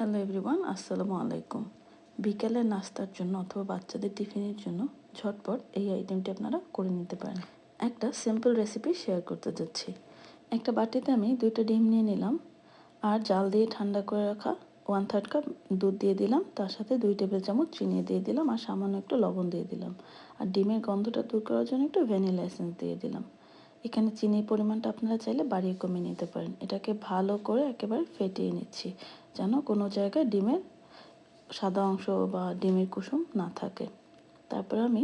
Hello everyone আসসালামু আলাইকুম বিকালের নাস্তার জন্য অথবা বাচ্চাদের টিফিনের জন্য ঝটপট এই আইটেমটি আপনারা করে নিতে পারেন। একটা সিম্পল রেসিপি শেয়ার করতে যাচ্ছি। একটা বাটিতে আমি দুইটা ডিম নিয়ে নিলাম। আর জাল দিয়ে ঠান্ডা করে রাখা ওয়ান থার্ড কাপ দুধ দিয়ে দিলাম। তার সাথে দুই টেবিল চামচ চিনি দিয়ে দিলাম। আর সামান্য একটু লবণ দিয়ে দিলাম। আর ডিমের গন্ধটা দূর করার জন্য একটু ভ্যানিলা এসেন্স দিয়ে দিলাম। এখানে চিনির পরিমাণটা আপনারা চাইলে বাড়িয়ে কমিয়ে নিতে পারেন। এটাকে ভালো করে একেবারে ফেটিয়ে নিচ্ছি, যেন কোনো জায়গায় ডিমের সাদা অংশ বা ডিমের কুসুম না থাকে। তারপর আমি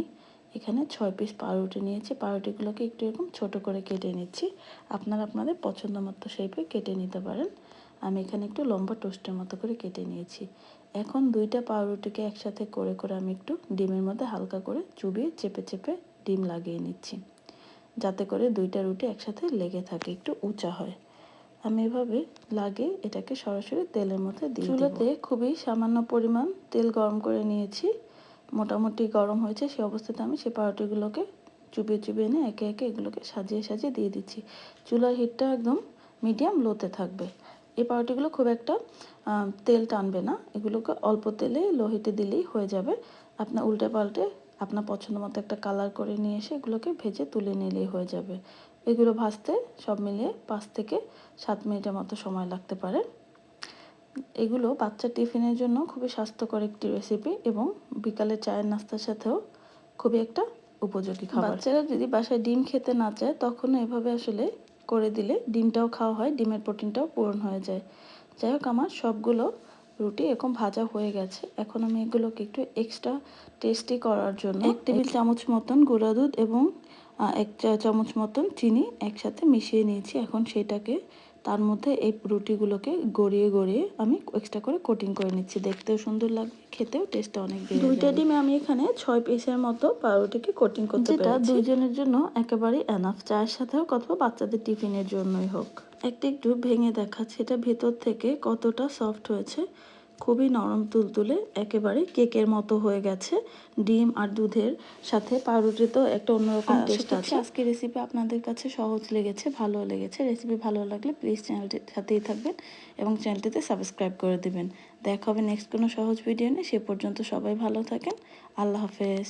এখানে ছয় পিস পাউরুটি নিয়েছি। পাউরুটিগুলোকে একটু এরকম ছোটো করে কেটে নিচ্ছি। আপনারা আপনাদের পছন্দ মতো শেপে কেটে নিতে পারেন। আমি এখানে একটু লম্বা টোস্টের মতো করে কেটে নিয়েছি। এখন দুইটা পাউরুটিকে একসাথে করে করে আমি একটু ডিমের মধ্যে হালকা করে চুবিয়ে চেপে চেপে ডিম লাগিয়ে নিচ্ছি। যাতে করে দুইটা রুটি একসাথে লেগে থাকে, একটু উঁচা হয়। আমি এভাবে লাগে এটাকে সরাসরি তেলের মধ্যে দিই চুলোতে খুবই সামান্য পরিমাণ তেল গরম করে নিয়েছি। মোটামুটি গরম হয়েছে সেই অবস্থাতে আমি সেই পাউরুটিগুলোকে চুপিয়ে চুপিয়ে এনে একে একে এগুলোকে সাজিয়ে সাজিয়ে দিয়ে দিচ্ছি। চুলার হিটটা একদম মিডিয়াম লোতে থাকবে। এই পাউরুটিগুলো খুব একটা তেল টানবে না। এগুলোকে অল্প তেলে লো হিটে দিলেই হয়ে যাবে। আপনার উল্টে পাল্টে আপনার পছন্দ মতো একটা কালার করে নিয়ে এসে এগুলোকে ভেজে তুলে নিলেই হয়ে যাবে। এগুলো ভাজতে সব মিলিয়ে পাঁচ থেকে সাত মিনিটের মতো সময় লাগতে পারে। এগুলো বাচ্চার টিফিনের জন্য খুবই স্বাস্থ্যকর একটি রেসিপি এবং বিকালে চায়ের নাস্তার সাথেও খুবই একটা উপযোগী খাবার। বাচ্চারা যদি বাসায় ডিম খেতে না চায় তখন এভাবে আসলে করে দিলে ডিমটাও খাওয়া হয়, ডিমের প্রোটিনটাও পূরণ হয়ে যায়। যাই হোক, আমার সবগুলো রুটি এরকম ভাজা হয়ে গেছে। এখন আমি এগুলোকে একটু এক্সট্রা টেস্টি করার জন্য এক টেবিল চামচ মতন গুঁড়া দুধ এবং এক চা চামচ মতন চিনি একসাথে মিশিয়ে নিয়েছি। এখন সেটাকে তার মধ্যে এই রুটিগুলোকে গড়িয়ে গড়িয়ে আমি এক্সট্রা করে কোটিং করে নিচ্ছি। দেখতেও সুন্দর লাগবে খেতেও টেস্টটা অনেক বেড়ে দুইটা ডিমে আমি এখানে ছয় পিসের মতো পাউরুটিকে কোটিং করতে যেটা দুইজনের জন্য একেবারেই এনাফ চায়ের সাথেও অথবা বাচ্চাদের টিফিনের জন্যই হোক। একটা একটু ভেঙে দেখাচ্ছে এটা ভেতর থেকে কতটা সফট হয়েছে খুবই নরম তুলতুলে একেবারে কেকের মতো হয়ে গেছে ডিম আর দুধের সাথে পাউরুটিতেও একটা অন্যরকম টেস্ট আছে। আজকে রেসিপি আপনাদের কাছে সহজ লেগেছে ভালো লেগেছে। রেসিপি ভালো লাগলে প্লিজ চ্যানেলটির সাথেই থাকবেন এবং চ্যানেলটিতে সাবস্ক্রাইব করে দেবেন। দেখা হবে নেক্সট কোনো সহজ ভিডিও নিয়ে সে পর্যন্ত সবাই ভালো থাকেন। আল্লাহ হাফেজ।